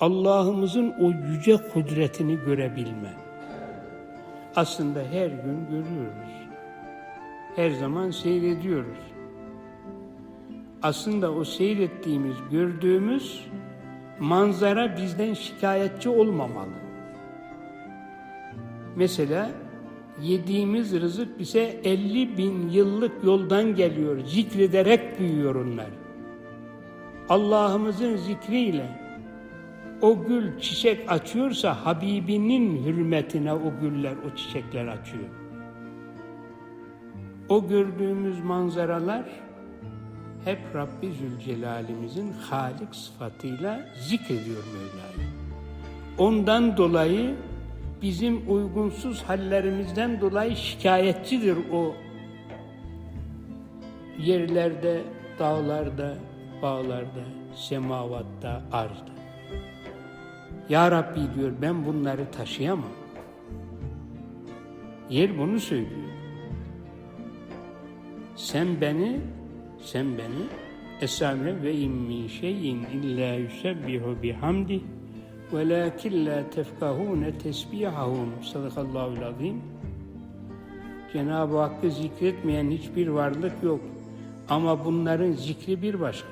Allah'ımızın o yüce kudretini görebilme. Aslında her gün görüyoruz. Her zaman seyrediyoruz. Aslında o seyrettiğimiz, gördüğümüz manzara bizden şikayetçi olmamalı. Mesela yediğimiz rızık bize 50 bin yıllık yoldan geliyor. Zikrederek büyüyor onlar. Allah'ımızın zikriyle o gül çiçek açıyorsa Habibinin hürmetine o güller, o çiçekler açıyor. O gördüğümüz manzaralar hep Rabbi Zülcelal'imizin Halik sıfatıyla zikrediyor Mevla'yı. Ondan dolayı bizim uygunsuz hallerimizden dolayı şikayetçidir o yerlerde, dağlarda, bağlarda, semavatta, arzda. Ya Rabbi diyor ben bunları taşıyamam. Yer bunu söylüyor. Sen beni, sen beni esame ve in min şeyin illa yusebbihu bihamdi velakin la tefkahune tesbihahum sadakallahu azim Cenab-ı Hakk'ı zikretmeyen hiçbir varlık yok. Ama bunların zikri bir başka.